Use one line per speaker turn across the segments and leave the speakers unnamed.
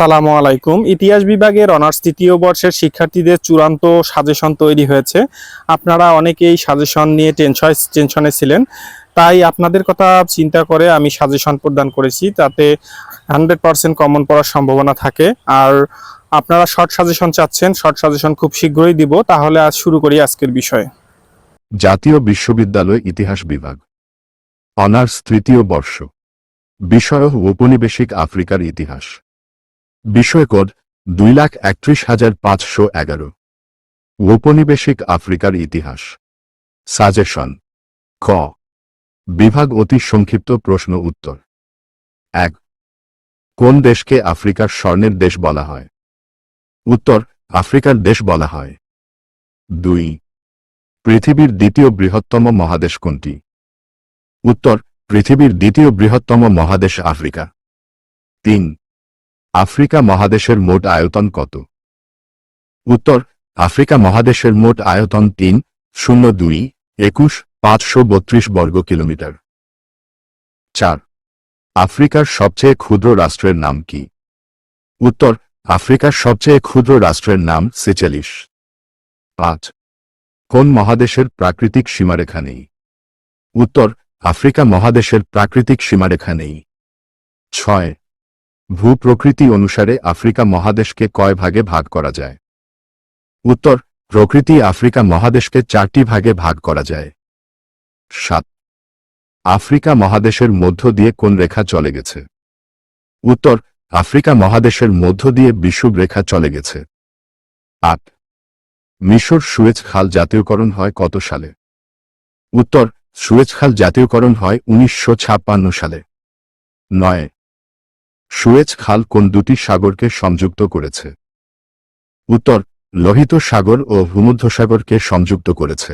আসসালামু আলাইকুম। ইতিহাস বিভাগের অনার্স তৃতীয় বর্ষের শিক্ষার্থীদের চূড়ান্ত সাজেশন তৈরি হয়েছে। আপনারা অনেকেই সাজেশন নিয়ে টেনশন টেনশনে ছিলেন। তাই আপনাদের কথা চিন্তা করে আমি সাজেশন প্রদান করেছি, তাতে হান্ড্রেড পার্সেন্ট কমন পড়ার সম্ভাবনা থাকে। আর আপনারা শর্ট সাজেশন চাচ্ছেন, শর্ট সাজেশন খুব শীঘ্রই দিব। তাহলে আজ শুরু করি আজকের বিষয়ে।
জাতীয় বিশ্ববিদ্যালয় ইতিহাস বিভাগ। অনার্স তৃতীয় বর্ষ। বিষয় ঔপনিবেশিক আফ্রিকার ইতিহাস। বিষয় কোড দুই লাখ একত্রিশ হাজার পাঁচশো এগারো। ঔপনিবেশিক আফ্রিকার ইতিহাস। সাজেশন। ক বিভাগ অতি সংক্ষিপ্ত প্রশ্ন উত্তর। এক। কোন দেশকে আফ্রিকার স্বর্ণের দেশ বলা হয়? উত্তর, আফ্রিকার দেশ বলা হয়। দুই। পৃথিবীর দ্বিতীয় বৃহত্তম মহাদেশ কোনটি? উত্তর, পৃথিবীর দ্বিতীয় বৃহত্তম মহাদেশ আফ্রিকা। তিন। আফ্রিকা মহাদেশের মোট আয়তন কত? উত্তর, আফ্রিকা মহাদেশের মোট আয়তন তিন, শূন্য দুই, একুশ, পাঁচশো বত্রিশ বর্গ কিলোমিটার। চার, আফ্রিকার সবচেয়ে ক্ষুদ্র রাষ্ট্রের নাম কি? উত্তর, আফ্রিকার সবচেয়ে ক্ষুদ্র রাষ্ট্রের নাম সেচেলিশ পাঁচ, কোন মহাদেশের প্রাকৃতিক সীমারেখা নেই? উত্তর, আফ্রিকা মহাদেশের প্রাকৃতিক সীমারেখা নেই। ছয় ভূপ্রকৃতি অনুসারে আফ্রিকা মহাদেশকে কয় ভাগে ভাগ করা যায়? উত্তর, প্রকৃতি আফ্রিকা মহাদেশকে চারটি ভাগে ভাগ করা যায়। সাত, আফ্রিকা মহাদেশের মধ্য দিয়ে কোন রেখা চলে গেছে? উত্তর, আফ্রিকা মহাদেশের মধ্য দিয়ে বিষুব রেখা চলে গেছে। আট, মিশর সুয়েজ খাল জাতীয়করণ হয় কত সালে? উত্তর, সুয়েজ খাল জাতীয়করণ হয় উনিশশো ছাপ্পান্ন সালে। নয় সুয়েজ খাল কোন দুটি সাগরকে সংযুক্ত করেছে? উত্তর, লোহিত সাগর ও ভূমধ্যসাগরকে সংযুক্ত করেছে।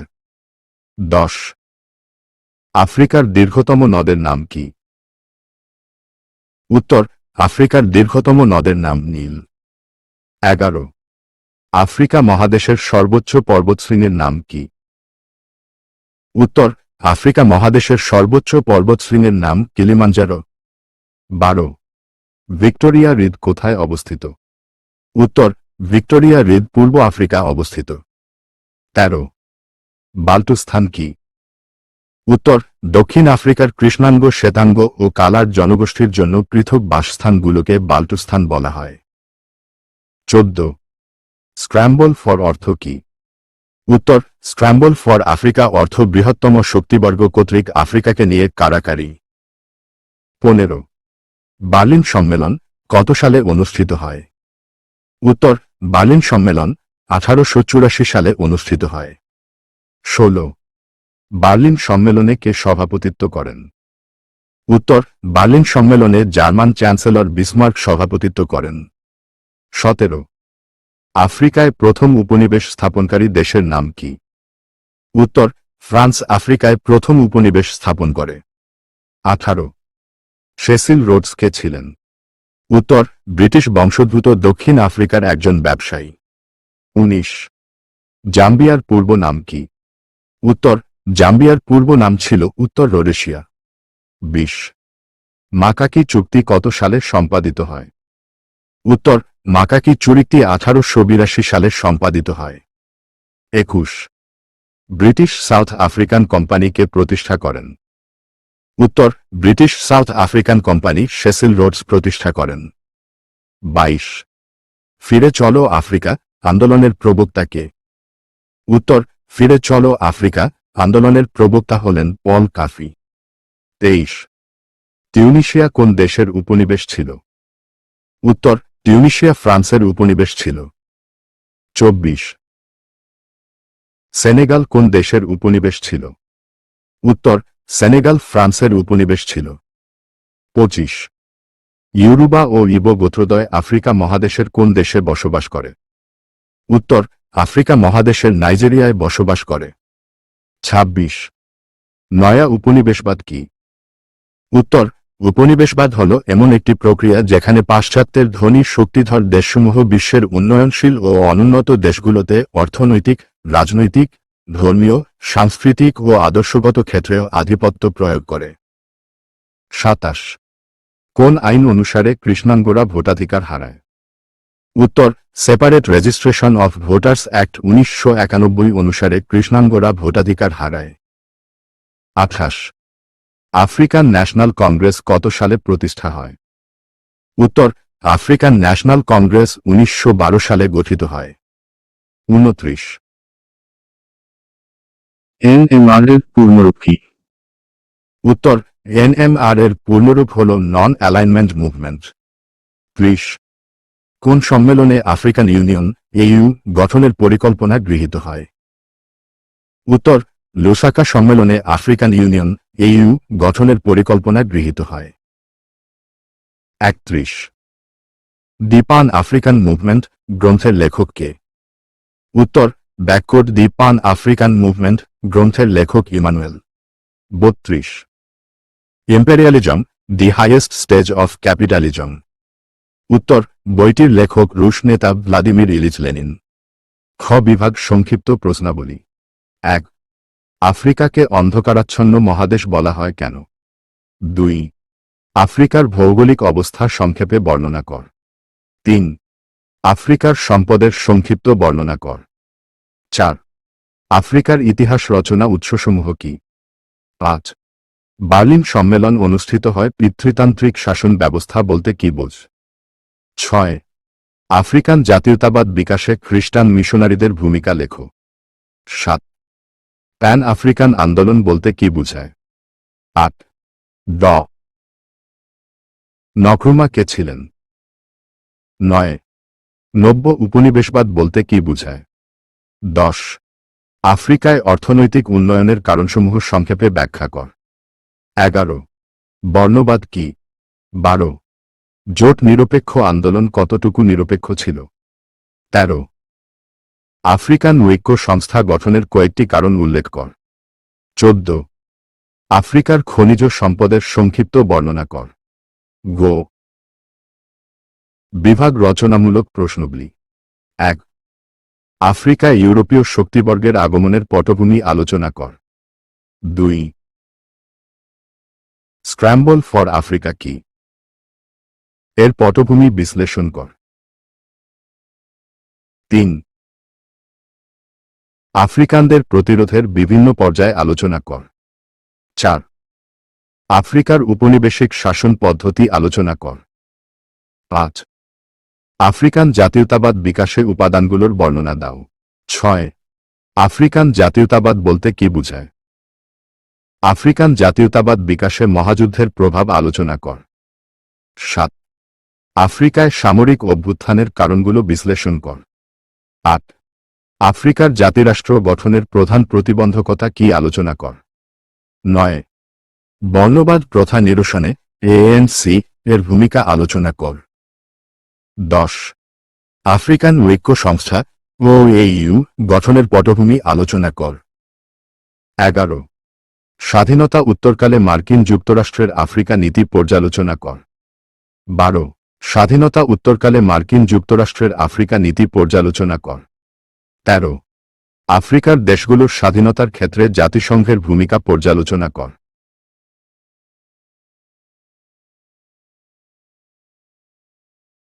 দশ, আফ্রিকার দীর্ঘতম নদের নাম কি? উত্তর, আফ্রিকার দীর্ঘতম নদের নাম নীল। এগারো, আফ্রিকা মহাদেশের সর্বোচ্চ পর্বতশৃঙ্গের নাম কি? উত্তর, আফ্রিকা মহাদেশের সর্বোচ্চ পর্বতশৃঙ্গের নাম কিলিমাঞ্জারো। বারো ভিক্টোরিয়া হ্রদ কোথায় অবস্থিত? উত্তর, ভিক্টোরিয়া হ্রদ পূর্ব আফ্রিকা অবস্থিত। তেরো, বাল্টুস্থান কি? উত্তর, দক্ষিণ আফ্রিকার কৃষ্ণাঙ্গ, শ্বেতাঙ্গ ও কালার জনগোষ্ঠীর জন্য পৃথক বাসস্থানগুলোকে বাল্টুস্থান বলা হয়। চোদ্দ, স্ক্র্যাম্বল ফর অর্থ কি? উত্তর, স্ক্র্যাম্বল ফর আফ্রিকা অর্থ বৃহত্তম শক্তিবর্গ কর্তৃক আফ্রিকাকে নিয়ে কারাকারি। পনেরো বার্লিন সম্মেলন কত সালে অনুষ্ঠিত হয়? উত্তর বার্লিন সম্মেলন আঠারোশো চুরাশি সালে অনুষ্ঠিত হয়। ষোলো বার্লিন সম্মেলনে কে সভাপতিত্ব করেন? উত্তর বার্লিন সম্মেলনে জার্মান চ্যান্সেলর বিসমার্ক সভাপতিত্ব করেন। সতেরো, আফ্রিকায় প্রথম উপনিবেশ স্থাপনকারী দেশের নাম কি? উত্তর, ফ্রান্স আফ্রিকায় প্রথম উপনিবেশ স্থাপন করে। আঠারো সেসিল রোডসকে ছিলেন। উত্তর, ব্রিটিশ বংশোদ্ভূত দক্ষিণ আফ্রিকার একজন ব্যবসায়ী। উনিশ, জাম্বিয়ার পূর্ব নাম কি? উত্তর, জাম্বিয়ার পূর্ব নাম ছিল উত্তর রোডেশিয়া। বিশ, মাকাকি চুক্তি কত সালে সম্পাদিত হয়? উত্তর, মাকাকি চুরিটি আঠারোশো বিরাশি সালে সম্পাদিত হয়। একুশ, ব্রিটিশ সাউথ আফ্রিকান কোম্পানিকে প্রতিষ্ঠা করেন। উত্তর, British South African company Cecil Rhodes প্রতিষ্ঠা করেন। বাইশ, ফিরে চলো আফ্রিকা, আন্দোলনের প্রবক্তা কে? উত্তর, ফিরে চলো আফ্রিকা, আন্দোলনের প্রবক্তা হলেন পল কাফি। তেইশ, টিউনিশিয়া কোন দেশের উপনিবেশ ছিল? উত্তর, টিউনিশিয়া ফ্রান্সের উপনিবেশ ছিল। চব্বিশ, সেনেগাল কোন দেশের উপনিবেশ ছিল? উত্তর সেনেগাল, ফ্রান্সের উপনিবেশ ছিল। পঁচিশ। ইউরুবা ও ইবো গোত্রদয় আফ্রিকা মহাদেশের কোন দেশে বসবাস করে? উত্তর, আফ্রিকা মহাদেশের নাইজেরিয়ায় বসবাস করে। ২৬ নয়া উপনিবেশবাদ কি? উত্তর, উপনিবেশবাদ হল এমন একটি প্রক্রিয়া যেখানে পাশ্চাত্যের ধনী শক্তিধর দেশসমূহ বিশ্বের উন্নয়নশীল ও অনুন্নত দেশগুলোতে অর্থনৈতিক, রাজনৈতিক ধর্মীয়, সাংস্কৃতিক ও আদর্শগত ক্ষেত্রেও আধিপত্য প্রয়োগ করে। সাতাশ। কোন আইন অনুসারে কৃষ্ণাঙ্গরা ভোটাধিকার হারায়? উত্তর separate registration of voters act উনিশশো একানব্বই অনুসারে কৃষ্ণাঙ্গরা ভোটাধিকার হারায়। আঠাশ। আফ্রিকান ন্যাশনাল কংগ্রেস কত সালে প্রতিষ্ঠা হয়? উত্তর, আফ্রিকান ন্যাশনাল কংগ্রেস উনিশশো বারো সালে গঠিত হয়। উনত্রিশ। এনএমআর এর পূর্ণরূপ কি? উত্তর এনএমআর এর পূর্ণরূপ হল নন অ্যালাইনমেন্ট মুভমেন্ট ত্রিশ, কোন সম্মেলনে আফ্রিকান ইউনিয়ন এইউ গঠনের পরিকল্পনা গৃহীত হয়? উত্তর, লুসাকা সম্মেলনে আফ্রিকান ইউনিয়ন এইউ গঠনের পরিকল্পনা গৃহীত হয়। একত্রিশ দি পান আফ্রিকান মুভমেন্ট গ্রন্থের লেখক কে? উত্তর ব্যাকওয়ার্ড দি পান আফ্রিকান মুভমেন্ট গ্রন্থের লেখক ইমানুয়েল। বত্রিশ। Imperialism the highest stage of capitalism উত্তর, বইটির লেখক রুশ নেতা ভ্লাদিমির ইলিচ লেনিন খ বিভাগ সংক্ষিপ্ত প্রশ্নাবলী। এক। আফ্রিকাকে অন্ধকারাচ্ছন্ন মহাদেশ বলা হয় কেন? দুই। আফ্রিকার ভৌগোলিক অবস্থা সংক্ষেপে বর্ণনা কর। তিন। আফ্রিকার সম্পদের সংক্ষিপ্ত বর্ণনা কর। চার। আফ্রিকার ইতিহাস রচনা উৎসসমূহ কি? পাঁচ। বার্লিন সম্মেলন অনুষ্ঠিত হয় পিতৃতান্ত্রিক শাসন ব্যবস্থা বলতে কি বোঝ? ছয়। আফ্রিকান জাতীয়তাবাদ বিকাশে খ্রিস্টান মিশনারিদের ভূমিকা লেখো। সাত। প্যান আফ্রিকান আন্দোলন বলতে কি বুঝায়? আট। ড। নক্রুমা কে ছিলেন? নয়। নব্য উপনিবেশবাদ বলতে কি বুঝায়? দশ। আফ্রিকায় অর্থনৈতিক উন্নয়নের কারণসমূহ সংক্ষেপে ব্যাখ্যা কর। এগারো। বর্ণবাদ কি? বারো। জোট নিরপেক্ষ আন্দোলন কতটুকু নিরপেক্ষ ছিল? তেরো। আফ্রিকান ঐক্য সংস্থা গঠনের কয়েকটি কারণ উল্লেখ কর। চোদ্দ। আফ্রিকার খনিজ সম্পদের সংক্ষিপ্ত বর্ণনা কর। গো। বিভাগ রচনামূলক প্রশ্নগুলি। এক। আফ্রিকায় ইউরোপীয় শক্তিবর্গের আগমনের পটভূমি আলোচনা কর। দুই। স্ক্র্যাম্বল ফর আফ্রিকা কি? এর পটভূমি বিশ্লেষণ কর। তিন। আফ্রিকানদের প্রতিরোধের বিভিন্ন পর্যায়ে আলোচনা কর। চার। আফ্রিকার উপনিবেশিক শাসন পদ্ধতি আলোচনা কর। পাঁচ। আফ্রিকান জাতীয়তাবাদ বিকাশে উপাদানগুলোর বর্ণনা দাও। ছয়, আফ্রিকান জাতীয়তাবাদ বলতে কি বুঝায়? আফ্রিকান জাতীয়তাবাদ বিকাশে মহাযুদ্ধের প্রভাব আলোচনা কর। সাত, আফ্রিকায় সামরিক অভ্যুত্থানের কারণগুলো বিশ্লেষণ কর। আট, আফ্রিকার জাতিরাষ্ট্র গঠনের প্রধান প্রতিবন্ধকতা কি আলোচনা কর। নয়, বর্ণবাদ প্রথা নিরসনে এএনসি এর ভূমিকা আলোচনা কর। দশ। আফ্রিকান ঐক্য সংস্থা ও এইউ গঠনের পটভূমি আলোচনা কর। এগারো। স্বাধীনতা উত্তরকালে মার্কিন যুক্তরাষ্ট্রের আফ্রিকা নীতি পর্যালোচনা কর। বারো। স্বাধীনতা উত্তরকালে মার্কিন যুক্তরাষ্ট্রের আফ্রিকা নীতি পর্যালোচনা কর। তেরো। আফ্রিকার দেশগুলোর স্বাধীনতার ক্ষেত্রে জাতিসংঘের ভূমিকা পর্যালোচনা কর।